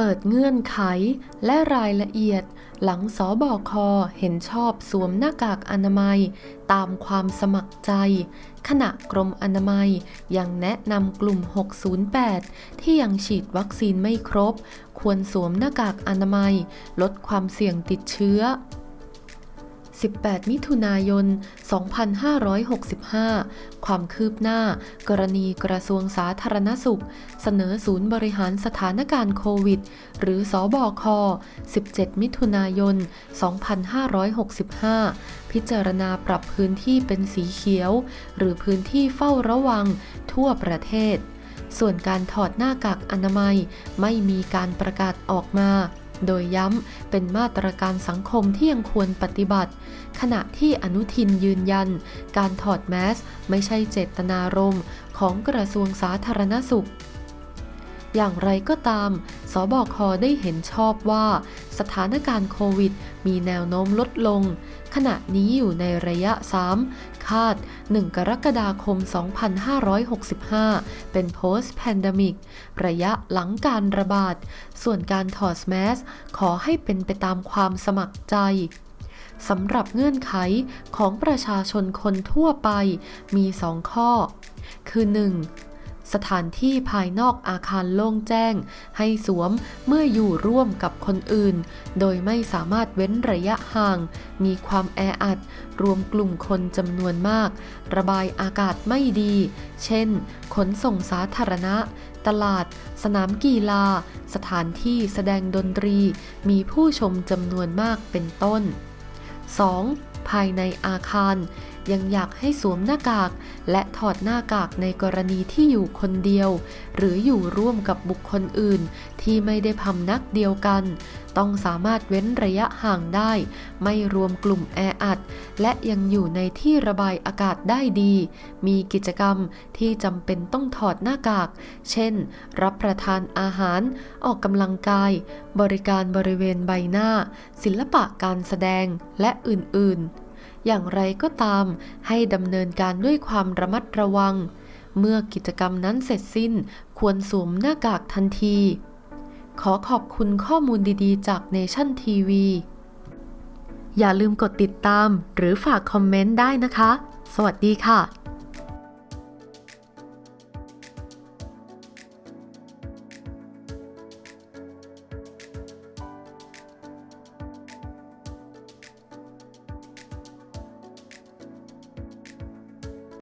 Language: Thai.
เปิดเงื่อนไขและรายละเอียด หลังสอบอคอเห็นชอบสวมหน้ากากอนามัย ตามความสมัครใจ ขณะกรมอนามัยยังแนะนำกลุ่ม 608 ที่ยังฉีดวัคซีนไม่ครบ ควรสวมหน้ากากอนามัย ลดความเสี่ยงติดเชื้อ 18 มิถุนายน 2565 ความคืบหน้า กรณีกระทรวงสาธารณสุข เสนอศูนย์บริหารสถานการณ์โควิด หรือสอบอค 17 มิถุนายน 2565 พิจารณาปรับพื้นที่เป็นสีเขียว หรือพื้นที่เฝ้าระวังทั่วประเทศ ส่วนการถอดหน้ากากอนามัยไม่มีการประกาศออกมา โดยย้ำเป็นมาตรการสังคมที่ยังควรปฏิบัติ ขณะที่อนุทินยืนยัน การถอดแมส ไม่ใช่เจตนารมณ์ของกระทรวงสาธารณสุข อย่างไรก็ตาม สบคได้เห็นชอบว่า สถานการณ์โควิด มีแนวโน้มลดลง ขณะนี้อยู่ในระยะ 3 คาด 1 กรกฎาคม 2565 เป็น post pandemic ระยะหลังการระบาด ส่วนการถอดแมส ขอให้เป็นไปตามความสมัครใจสำหรับเงื่อนไขของประชาชนคนทั่วไปมี 2 ข้อ คือ 1. สถานที่ภายนอกอาคารโล่งแจ้ง ให้สวมเมื่ออยู่ร่วมกับคนอื่น โดยไม่สามารถเว้นระยะห่าง มีความแออัด รวมกลุ่มคนจำนวนมาก ระบายอากาศไม่ดี เช่น ขนส่งสาธารณะ ตลาด สนามกีฬา สถานที่แสดงดนตรี มีผู้ชมจำนวนมากเป็นต้น 2. ภายในอาคาร ยังอยากให้สวมหน้ากาก และถอดหน้ากากในกรณีที่อยู่คนเดียว หรืออยู่ร่วมกับบุคคลอื่น ที่ไม่ได้พำนักเดียวกัน ต้องสามารถเว้นระยะห่างได้ ไม่รวมกลุ่มแออัด และยังอยู่ในที่ระบายอากาศได้ดี มีกิจกรรมที่จำเป็นต้องถอดหน้ากาก เช่น รับประทานอาหาร ออกกำลังกาย บริการบริเวณใบหน้า ศิลปะการแสดงและอื่น ๆ อย่างไรก็ตาม ให้ดำเนินการด้วยความระมัดระวัง เมื่อกิจกรรมนั้นเสร็จสิ้น ควรสวมหน้ากากทันที ขอขอบคุณข้อมูลดีๆ จากเนชั่นทีวี อย่าลืมกดติดตามหรือฝากคอมเมนต์ได้นะคะ สวัสดีค่ะ